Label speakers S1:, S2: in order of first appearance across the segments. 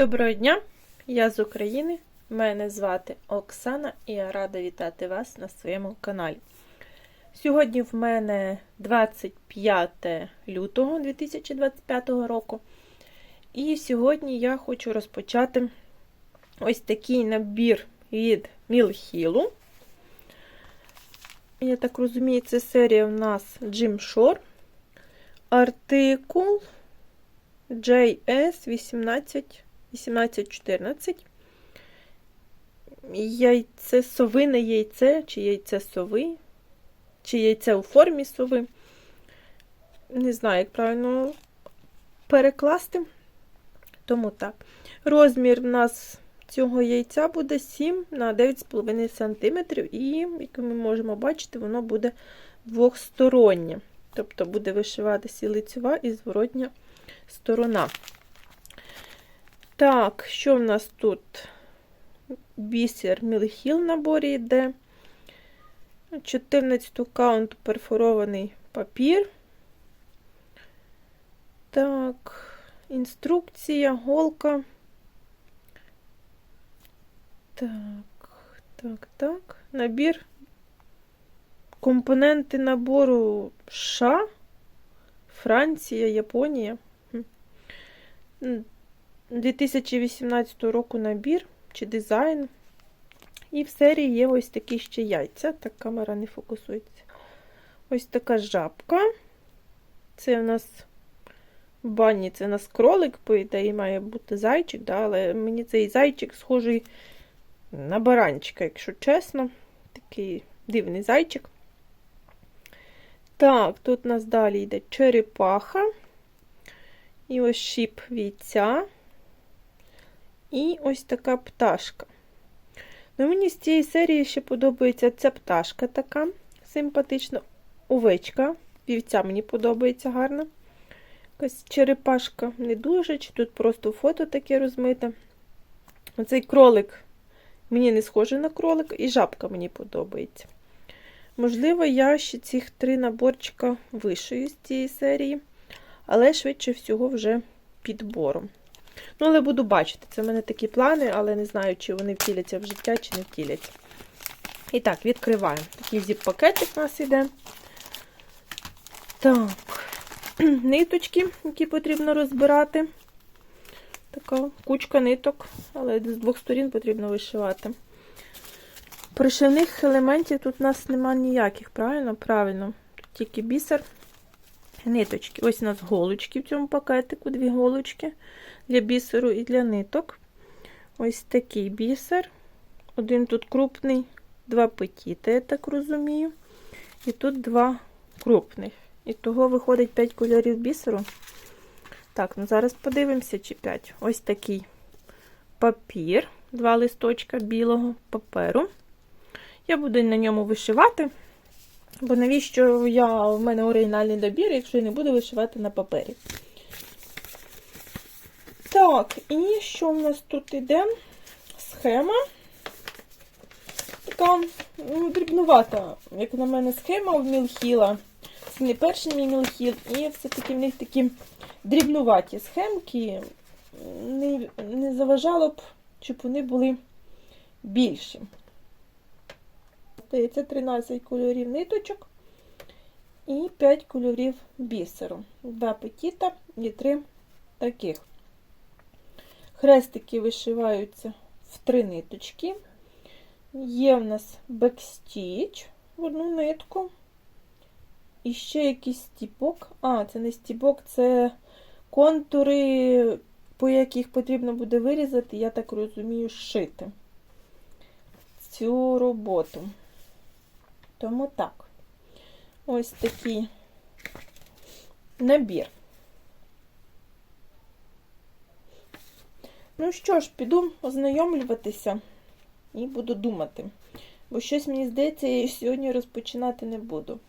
S1: Доброго дня! Я з України. Мене звати Оксана і я рада вітати вас на своєму каналі. Сьогодні в мене 25 лютого 2025 року. І сьогодні я хочу розпочати ось такий набір від Мілхілу. Я так розумію, це серія в нас Jim Shore. Артикул JS 18. 18-14. Яйце совине яйце, чи яйце сови, чи яйце у формі сови. Не знаю, як правильно перекласти. Тому так. Розмір в нас цього яйця буде 7 на 9,5 см, і, як ми можемо бачити, воно буде двохстороннє. Тобто буде вишиватися і лицева, і зворотня сторона. Так, що в нас тут? Бісер Мілхіл в наборі йде. 14 каунт перфорований папір. Так, інструкція, голка. Так, так, так. Набір. Компоненти набору США, Франція, Японія. 2018 року набір чи дизайн. І в серії є ось такі ще яйця. Так, камера не фокусується. Ось така жабка. Це у нас в бані, це у нас кролик, по ідеї, має бути зайчик, да? але мені цей зайчик схожий на баранчика, якщо чесно. Такий дивний зайчик. Так, тут у нас далі йде черепаха. І ось шіп війця. І ось така пташка. Ну, Мені з цієї серії ще подобається ця пташка така симпатична. Овечка. Вівця мені подобається гарно. Якась черепашка не дуже, чи тут просто фото таке розмите. Оцей кролик мені не схожий на кролик, і жабка мені подобається. Можливо, я ще цих три наборчика вишию з цієї серії, але швидше всього вже підбором. Ну, але буду бачити. Це в мене такі плани, але не знаю, чи вони втіляться в життя, чи не втіляться. І так, відкриваємо. Такий зіп-пакетик у нас йде. Так, ниточки, які потрібно розбирати. Така кучка ниток, але з двох сторін потрібно вишивати. Пришивних елементів тут у нас немає ніяких, правильно? Правильно. Тут тільки бісер, ниточки. Ось у нас голочки в цьому пакетику, дві голочки для бісеру і для ниток. Ось такий бісер. Один тут крупний, два петіти, я так розумію. І тут два крупних. І того виходить 5 кольорів бісеру. Так, ну зараз подивимося, чи 5. Ось такий папір, два листочка білого паперу. Я буду на ньому вишивати, бо навіщо я, в мене оригінальний добір, якщо я не буду вишивати на папері. Так, і що в нас тут іде? Схема. Така ну, дрібнувата, як на мене, схема в Мілхіла. Це не перший мій Мілхіл, і все-таки в них такі дрібнуваті схемки. Не, не заважало б, щоб вони були більші. Це 13 кольорів ниточок і 5 кольорів бісеру. Два петіта і три таких. Хрестики вишиваються в три ниточки. Є в нас бекстіч в одну нитку. І ще якийсь стіпок. А, це не стіпок, це контури, по яких потрібно буде вирізати, я так розумію, шити цю роботу. Тому так, ось такий набір. Ну що ж, піду ознайомлюватися і буду думати. Бо щось мені здається, я сьогодні розпочинати не буду.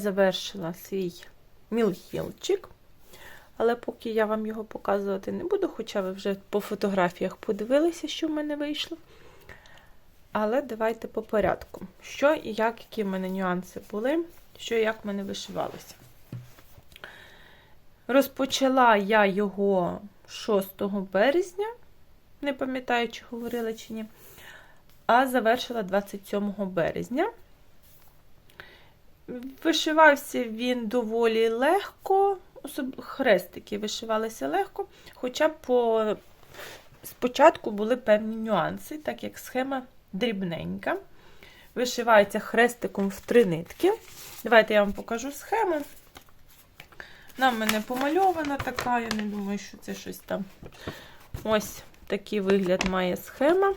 S1: Завершила свій мілхілчик. Але поки я вам його показувати не буду, хоча ви вже по фотографіях подивилися, що в мене вийшло. Але давайте по порядку. Що і як, які в мене нюанси були, що і як в мене вишивалося. Розпочала я його 6 березня, не пам'ятаю, чи говорила чи ні, а завершила 27 березня. Вишивався він доволі легко, особ... хрестики вишивалися легко, хоча по... спочатку були певні нюанси, так як схема дрібненька. Вишивається хрестиком в три нитки. Давайте я вам покажу схему. Вона мене помальована така, я не думаю, що це щось там. Ось такий вигляд має схема.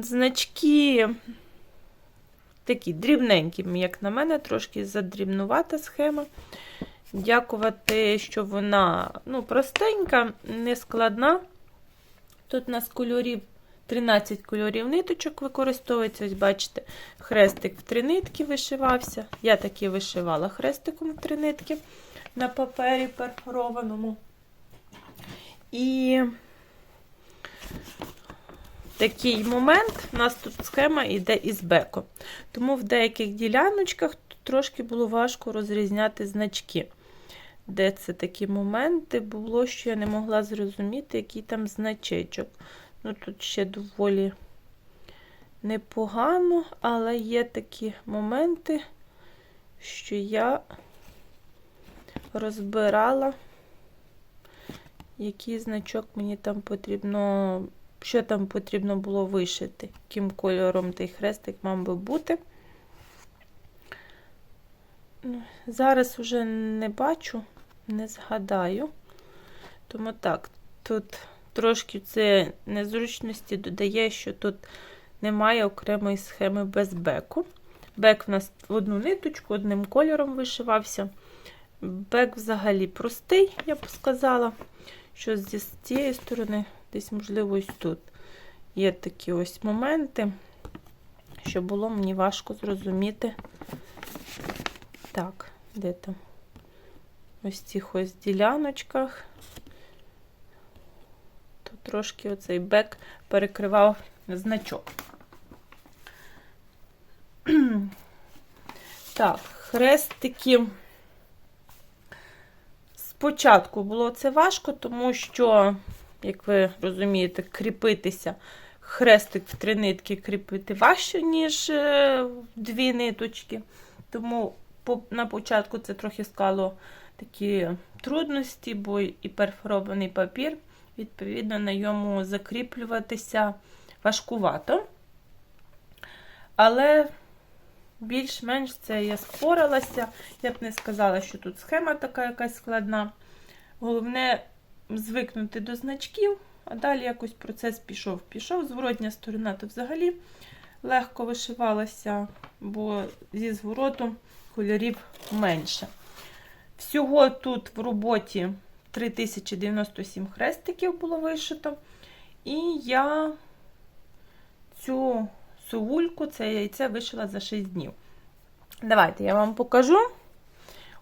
S1: Значки такі дрібненькі, як на мене, трошки задрібнувата схема. Дякувати, що вона ну, простенька, не складна. Тут у нас кольорів 13 кольорів ниточок використовується. Ось, бачите, хрестик в три нитки вишивався. Я таки вишивала хрестиком в три нитки на папері перфорованому. І такий момент, у нас тут схема йде із беку. Тому в деяких діляночках трошки було важко розрізняти значки. Де це такі моменти було, що я не могла зрозуміти, який там значечок. Ну, Тут ще доволі непогано, але є такі моменти, що я розбирала, який значок мені там потрібно, що там потрібно було вишити, яким кольором той хрестик мав би бути. Ну, зараз вже не бачу, не згадаю. Тому так, тут трошки це незручності додає, що тут немає окремої схеми без беку. Бек в нас в одну ниточку, одним кольором вишивався. Бек взагалі простий, я б сказала, що з цієї сторони, десь, можливо, ось тут є такі ось моменти, що було мені важко зрозуміти. Так, де там? Ось цих ось діляночках трошки оцей бек перекривав значок. Так, хрестики. Спочатку було це важко, тому що, як ви розумієте, кріпитися хрестик в три нитки кріпити важче, ніж е, дві ниточки. Тому на початку це трохи склало такі трудності, бо і перфорований папір відповідно, на йому закріплюватися важкувато. Але більш-менш це я споралася. Я б не сказала, що тут схема така якась складна. Головне звикнути до значків, а далі якось процес пішов. Пішов, зворотня сторона то взагалі легко вишивалася, бо зі зворотом кольорів менше. Всього тут в роботі 3097 хрестиків було вишито. І я цю сувульку, це яйце вишила за 6 днів. Давайте я вам покажу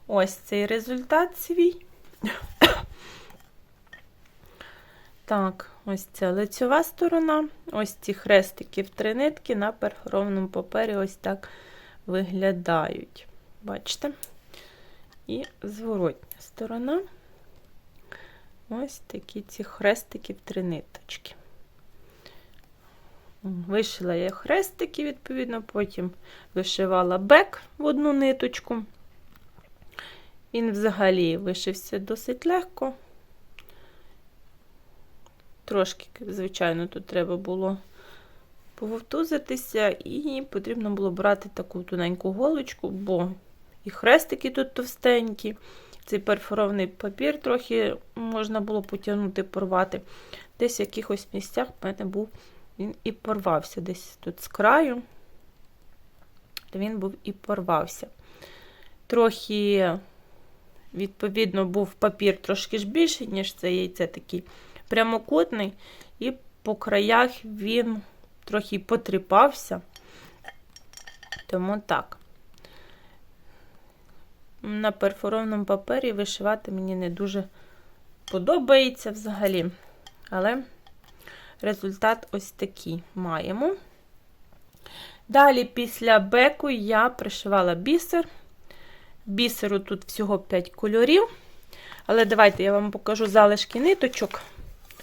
S1: ось цей результат свій. Так, ось ця лицьова сторона, ось ці хрестики в три нитки на перфорованому папері ось так виглядають. Бачите? І зворотня сторона. Ось такі ці хрестики в три ниточки. Вишила я хрестики, відповідно, потім вишивала бек в одну ниточку. Він взагалі вишився досить легко. Трошки, звичайно, тут треба було пововтузитися, і потрібно було брати таку тоненьку голочку, бо і хрестики тут товстенькі. Цей перфорований папір трохи можна було потягнути, порвати. Десь в якихось місцях в мене був він і порвався. Десь тут з краю, він був і порвався. Трохи, відповідно, був папір трошки ж більший, ніж це яйце такий прямокутний, і по краях він трохи потріпався. Тому так. на перфорованому папері вишивати мені не дуже подобається взагалі. Але результат ось такий маємо. Далі, після беку, я пришивала бісер. Бісеру тут всього 5 кольорів. Але давайте я вам покажу залишки ниточок.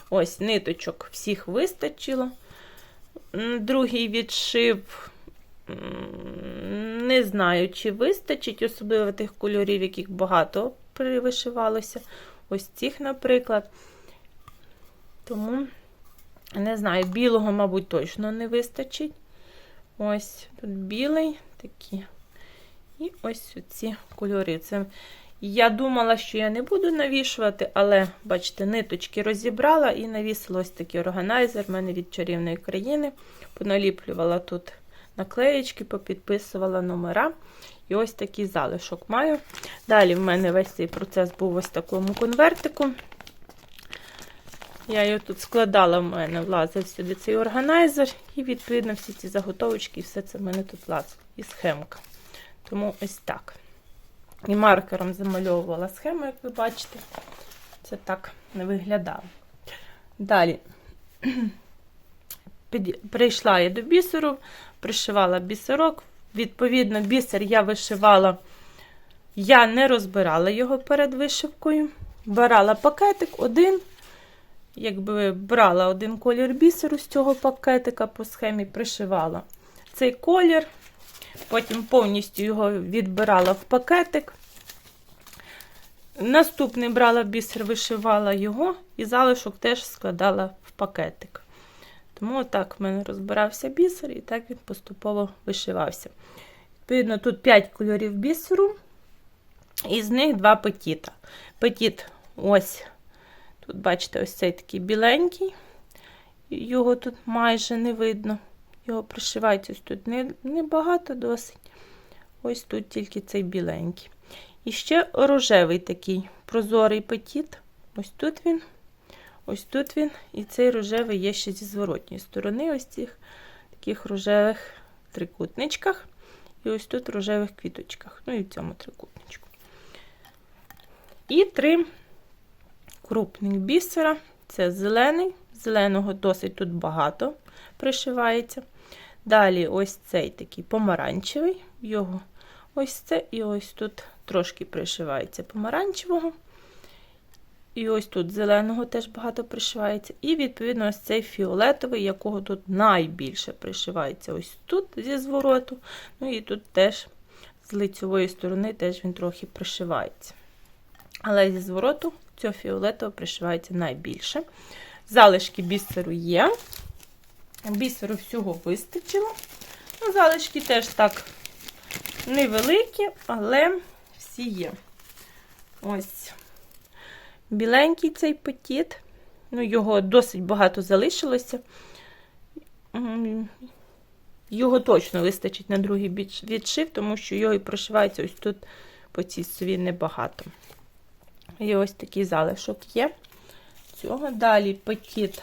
S1: Ось, ниточок всіх вистачило. Другий відшив, не знаю, чи вистачить, особливо тих кольорів, яких багато вишивалося. Ось цих, наприклад. Тому, не знаю, білого, мабуть, точно не вистачить. Ось тут білий такий. І ось ці кольори. Це я думала, що я не буду навішувати, але, бачите, ниточки розібрала і навісила ось такий органайзер в мене від чарівної країни. Поналіплювала тут наклеєчки, попідписувала номера. І ось такий залишок маю. Далі в мене весь цей процес був ось такому конвертику. Я його тут складала, в мене влазив сюди цей органайзер, і, відповідно, всі ці заготовочки, і все це в мене тут влазило. І схемка. Тому ось так. І маркером замальовувала схему, як ви бачите. Це так не виглядало. Далі прийшла я до бісеру, пришивала бісерок. Відповідно, бісер я вишивала, я не розбирала його перед вишивкою. Брала пакетик один, якби брала один колір бісеру з цього пакетика по схемі, пришивала цей колір. Потім повністю його відбирала в пакетик. Наступний брала бісер, вишивала його, і залишок теж складала в пакетик. Тому отак в мене розбирався бісер, і так він поступово вишивався. Відповідно, тут 5 кольорів бісеру, і з них 2 петіта. Петіт, ось, тут, бачите, ось цей такий біленький, його тут майже не видно. Його пришивають ось тут небагато не досить. Ось тут тільки цей біленький. І ще рожевий такий прозорий петіт. Ось тут він, ось тут він. І цей рожевий є ще зі зворотньої сторони, ось цих таких рожевих трикутничках. І ось тут рожевих квіточках. Ну і в цьому трикутничку. І три крупних бісера. Це зелений. Зеленого досить тут багато пришивається. Далі ось цей такий помаранчевий, його ось це, і ось тут трошки пришивається помаранчевого. І ось тут зеленого теж багато пришивається. І, відповідно, ось цей фіолетовий, якого тут найбільше пришивається ось тут зі звороту. Ну і тут теж з лицьової сторони теж він трохи пришивається. Але зі звороту цього фіолетового пришивається найбільше. Залишки бісеру є. Бісеру всього вистачило. Ну, Залишки теж так невеликі, але всі є. Ось біленький цей петіт. Ну, його досить багато залишилося. Його точно вистачить на другий відшив, тому що його і прошивається ось тут по цій сові небагато. І ось такий залишок є. Цього далі петіт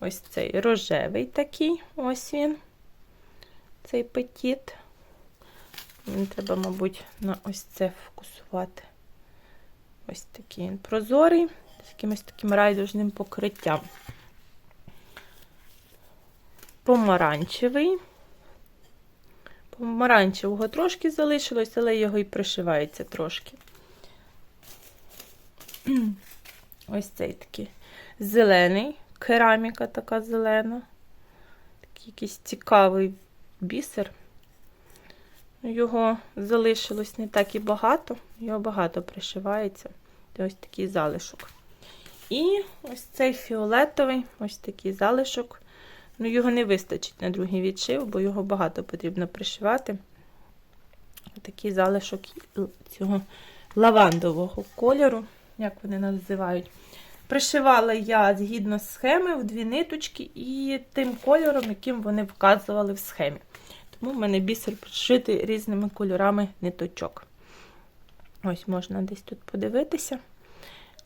S1: ось цей рожевий такий, ось він, цей петіт. Він треба, мабуть, на ось це фокусувати. Ось такий він прозорий, з якимось таким райдужним покриттям. Помаранчевий. Помаранчевого трошки залишилось, але його і пришивається трошки. Ось цей такий зелений, кераміка така зелена. Такий якийсь цікавий бісер. Його залишилось не так і багато, його багато пришивається. Ось такий залишок. І ось цей фіолетовий, ось такий залишок. Ну, його не вистачить на другий відшив, бо його багато потрібно пришивати. Такий залишок цього лавандового кольору, як вони називають. Пришивала я згідно схеми в дві ниточки і тим кольором, яким вони вказували в схемі. Тому в мене бісер пришитий різними кольорами ниточок. Ось можна десь тут подивитися.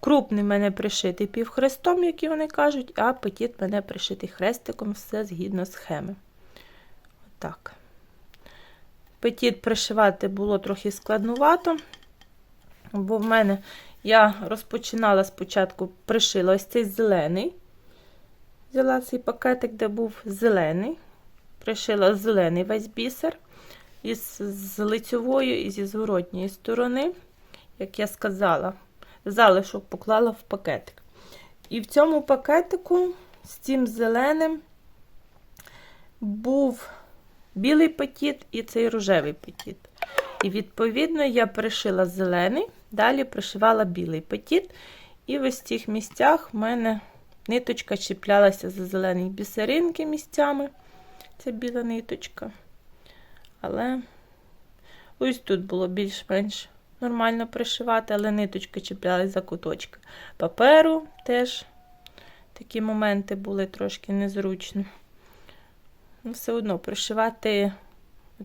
S1: Крупний мене пришитий півхрестом, як вони кажуть, а петіт мене пришитий хрестиком, все згідно схеми. Отак. Петіт пришивати було трохи складнувато, бо в мене я розпочинала спочатку, пришила ось цей зелений. Взяла цей пакетик, де був зелений. Пришила зелений весь бісер із з лицьової і зі зворотньої сторони, як я сказала, залишок поклала в пакетик. І в цьому пакетику з цим зеленим був білий петіт і цей рожевий петіт. І, відповідно, я пришила зелений, далі пришивала білий петіт. І в ось цих місцях в мене ниточка чіплялася за зелені бісеринки місцями. Це біла ниточка. Але ось тут було більш-менш нормально пришивати, але ниточка чіплялася за куточки. Паперу теж такі моменти були трошки незручно. Ну, Все одно пришивати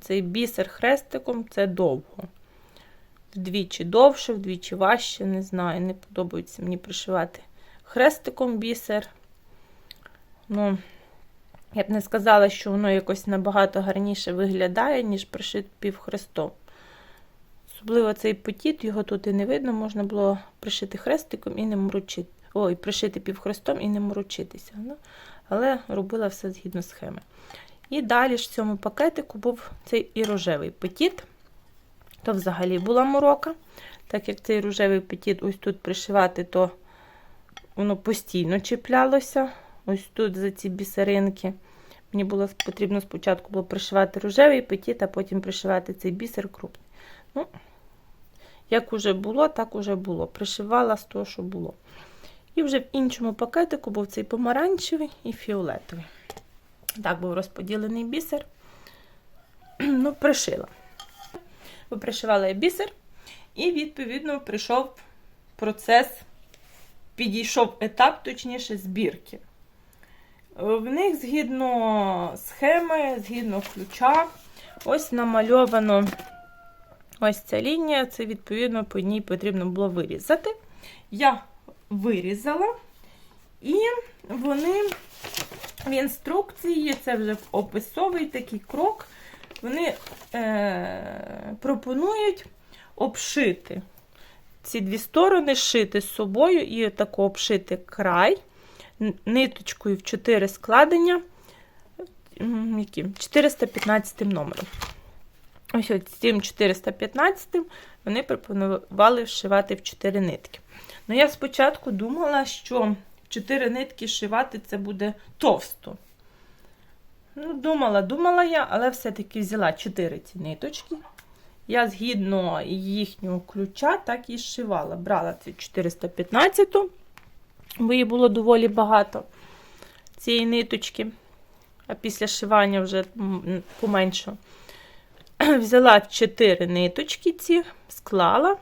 S1: цей бісер хрестиком це довго. Вдвічі довше, вдвічі важче, не знаю, не подобається мені пришивати хрестиком бісер. Ну, я б не сказала, що воно якось набагато гарніше виглядає, ніж пришити півхрестом. Особливо цей потіт, його тут і не видно, можна було пришити хрестиком і не морочити. Ой, пришити півхрестом і не морочитися. Ну, але робила все згідно схеми. І далі ж в цьому пакетику був цей і рожевий петіт. То взагалі була морока. Так як цей рожевий петіт ось тут пришивати, то воно постійно чіплялося. Ось тут за ці бісеринки. Мені було потрібно спочатку було пришивати рожевий петіт, а потім пришивати цей бісер крупний. Ну, Як уже було, так уже було. Пришивала з того, що було. І вже в іншому пакетику був цей помаранчевий і фіолетовий. Так був розподілений бісер. Ну, пришила. Пришивала я бісер, і, відповідно, прийшов процес, підійшов етап, точніше, збірки. В них згідно схеми, згідно ключа, ось намальовано ось ця лінія, це, відповідно, по ній потрібно було вирізати. Я вирізала, і вони в інструкції, це вже описовий такий крок, вони е, пропонують обшити ці дві сторони, шити з собою і тако обшити край ниточкою в 4 складення, яким? 415 номером. Ось ось цим 415 вони пропонували вшивати в 4 нитки. Ну, я спочатку думала, що 4 нитки шивати це буде товсто. Ну, Думала, думала я, але все-таки взяла 4 ці ниточки. Я згідно їхнього ключа, так і зшивала. Брала цю 415, бо її було доволі багато цієї ниточки, а після шивання вже поменшало. Взяла 4 ниточки ці, склала,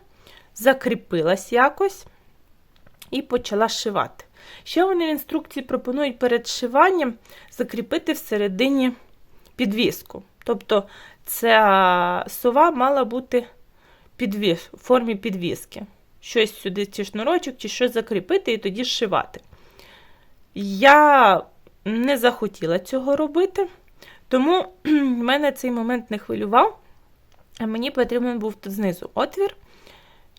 S1: закріпилась якось і почала шивати. Ще вони в інструкції пропонують перед шиванням закріпити всередині підвіску. Тобто ця сова мала бути підвіс, в формі підвіски. Щось сюди, чи шнурочок, чи щось закріпити і тоді шивати. Я не захотіла цього робити, тому мене цей момент не хвилював. А мені потрібен був тут знизу отвір.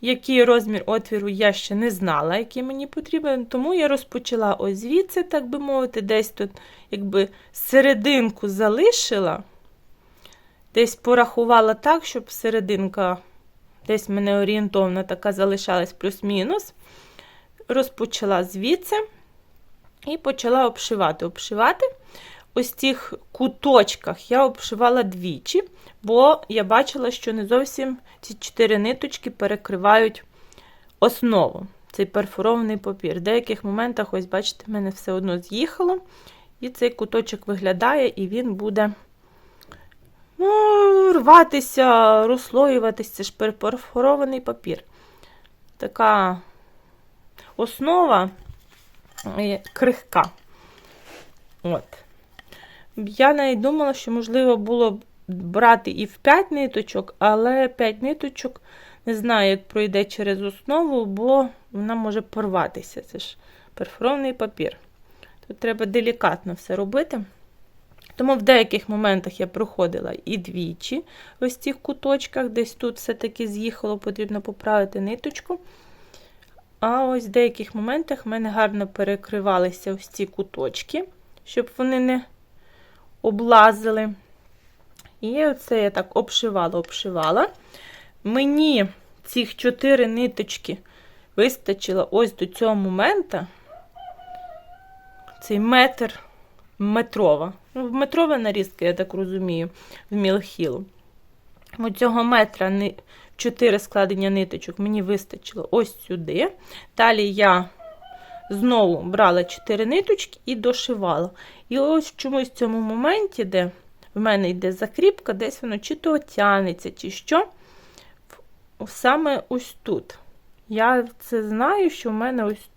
S1: Який розмір отвіру я ще не знала, який мені потрібен, тому я розпочала ось звідси, так би мовити, десь тут, якби серединку залишила, десь порахувала так, щоб серединка, десь мене орієнтовна така залишалась плюс-мінус. Розпочала звідси і почала обшивати. Обшивати ось цих куточках я обшивала двічі, бо я бачила, що не зовсім ці чотири ниточки перекривають основу, цей перфорований папір. В деяких моментах, ось, бачите, в мене все одно з'їхало. І цей куточок виглядає, і він буде ну, рватися, розслоюватися. Це ж перфорований папір. Така основа е, крихка. От. Я навіть думала, що, можливо, було б брати і в 5 ниточок, але 5 ниточок не знаю, як пройде через основу, бо вона може порватися. Це ж перфорований папір. Тут треба делікатно все робити. Тому в деяких моментах я проходила і двічі ось цих куточках, десь тут все-таки з'їхало, потрібно поправити ниточку. А ось в деяких моментах в мене гарно перекривалися ось ці куточки, щоб вони не облазили. І оце я так обшивала, обшивала. Мені цих чотири ниточки вистачило ось до цього моменту. Цей метр метрова. Ну, метрова нарізка, я так розумію, в мілхілу. Оцього метра 4 складення ниточок мені вистачило ось сюди. Далі я знову брала 4 ниточки і дошивала. І ось чомусь в цьому моменті, де в мене йде закріпка, десь воно чи то тянеться, чи що. Саме ось тут. Я це знаю, що в мене ось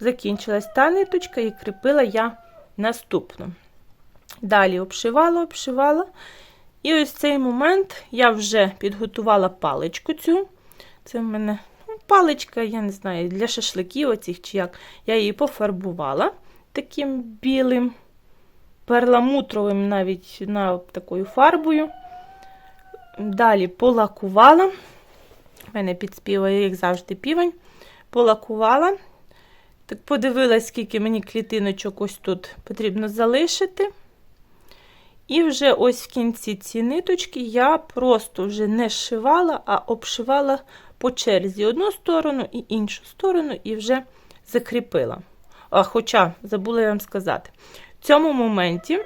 S1: закінчилась та ниточка, і кріпила я наступну. Далі обшивала, обшивала. І ось цей момент я вже підготувала паличку цю. Це в мене паличка, я не знаю, для шашликів оцих чи як. Я її пофарбувала таким білим, перламутровим навіть на такою фарбою. Далі полакувала. У мене підспіває, як завжди, півень. Полакувала. Так подивилась, скільки мені клітиночок ось тут потрібно залишити. І вже ось в кінці ці ниточки я просто вже не шивала, а обшивала по черзі одну сторону і іншу сторону, і вже закріпила. А, Хоча, забула я вам сказати, в цьому моменті,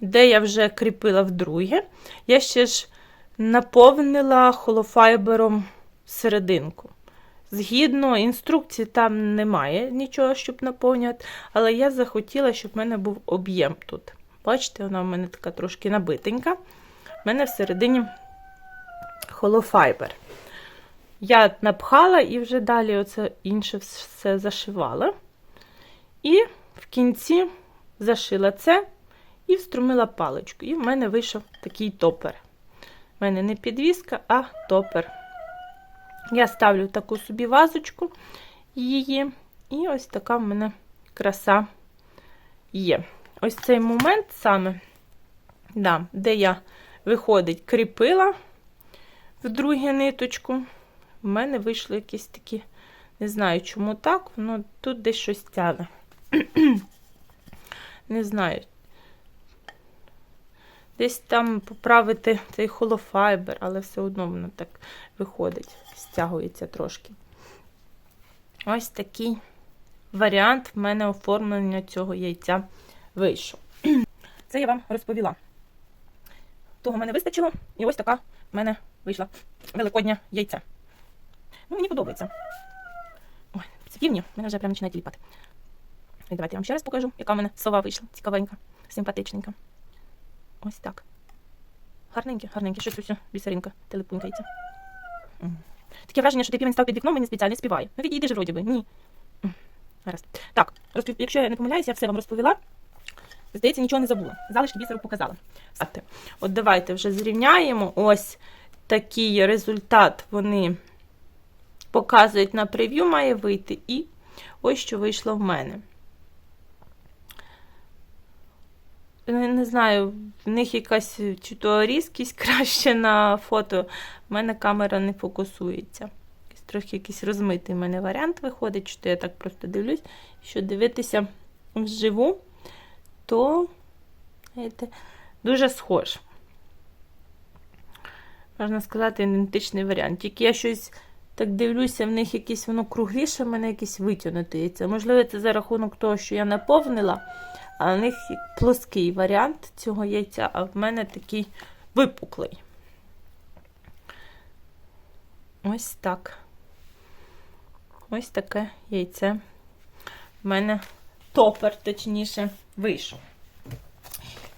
S1: де я вже кріпила вдруге, я ще ж наповнила холофайбером серединку. Згідно інструкції, там немає нічого, щоб наповнювати, але я захотіла, щоб в мене був об'єм тут. Бачите, вона в мене така трошки набитенька. У мене всередині холофайбер. Я напхала і вже далі оце інше все зашивала. І в кінці зашила це і вструмила паличку. І в мене вийшов такий топер. У мене не підвіска, а топер. Я ставлю таку собі вазочку її, і ось така в мене краса є. Ось цей момент саме, да, де я, виходить, кріпила в другу ниточку, в мене вийшли якісь такі, не знаю, чому так, воно тут десь щось тягне. не знаю. Десь там поправити цей холофайбер, але все одно воно так виходить, стягується трошки. Ось такий варіант в мене оформлення цього яйця вийшов. Це я вам розповіла. Того в мене вистачило, і ось така в мене вийшла великодня яйця. Ну, Мені подобається. Ой, ці півні мене вже прям починають ліпати. І давайте я вам ще раз покажу, яка в мене сова вийшла. Цікавенька, симпатичненька. Ось так. Гарненьке, гарненьке. Щось усе бісеринка телепунькається. Таке враження, що ти півень став під вікном і спеціально співає. Ну відійди вроді би. Ні. Гаразд. Так, розпів... якщо я не помиляюсь, я все вам розповіла. Здається, нічого не забула. Залишки бісеру показала. От давайте вже зрівняємо. Ось такий результат вони показують на прев'ю, має вийти. І ось що вийшло в мене. Не знаю, в них якась чи то різкість краще на фото. У мене камера не фокусується. Трохи якийсь розмитий в мене варіант виходить, що я так просто дивлюсь, що дивитися вживу то знаєте, дуже схож. Можна сказати, ідентичний варіант. Тільки я щось так дивлюся, в них якесь воно кругліше, в мене якесь витягнуте яйце. Можливо, це за рахунок того, що я наповнила, а в них плоский варіант цього яйця, а в мене такий випуклий. Ось так. Ось таке яйце. В мене топер, точніше, вийшов.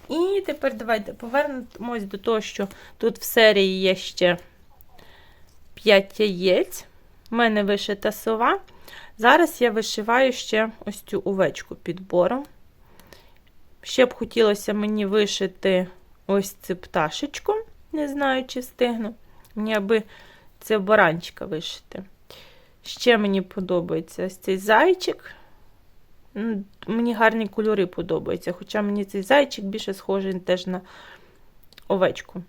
S1: І тепер давайте повернемось до того, що тут в серії є ще 5 яєць. У мене вишита сова. Зараз я вишиваю ще ось цю овечку підбором. Ще б хотілося мені вишити ось цю пташечку. Не знаю, чи встигну. Мені аби це баранчика вишити. Ще мені подобається ось цей зайчик мені гарні кольори подобаються. Хоча мені цей зайчик більше схожий теж на овечку.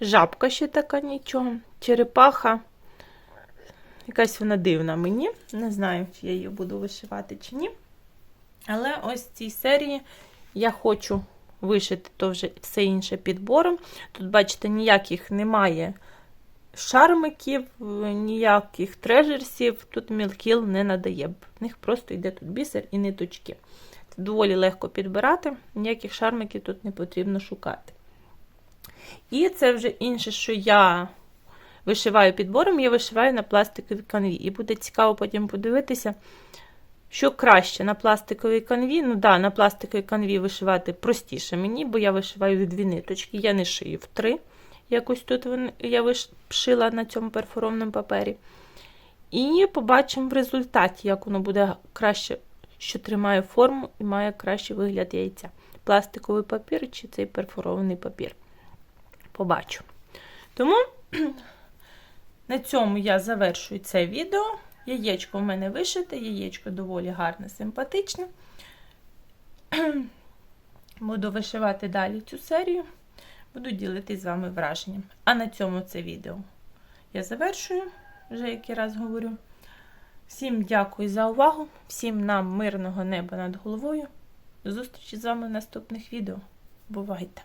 S1: Жабка ще така нічого. Черепаха. Якась вона дивна мені. Не знаю, чи я її буду вишивати чи ні. Але ось цій серії я хочу вишити то вже все інше підбором. Тут, бачите, ніяких немає шармиків, ніяких трежерсів. Тут мілкіл не надає. В них просто йде тут бісер і ниточки. Доволі легко підбирати, ніяких шармиків тут не потрібно шукати. І це вже інше, що я вишиваю підбором, я вишиваю на пластиковій канві. І буде цікаво потім подивитися, що краще на пластиковій канві. Ну да, на пластиковій канві вишивати простіше мені, бо я вишиваю дві ниточки, я не шию в три. Якось тут я вишила на цьому перфорованому папері. І побачимо в результаті, як воно буде краще, що тримає форму і має кращий вигляд яйця. Пластиковий папір чи цей перфорований папір. Побачу. Тому на цьому я завершую це відео. Яєчко в мене вишите, яєчко доволі гарне, симпатичне. Буду вишивати далі цю серію. Буду ділитись з вами враженням. А на цьому це відео я завершую, вже який раз говорю. Всім дякую за увагу, всім нам мирного неба над головою. До зустрічі з вами в наступних відео. Бувайте!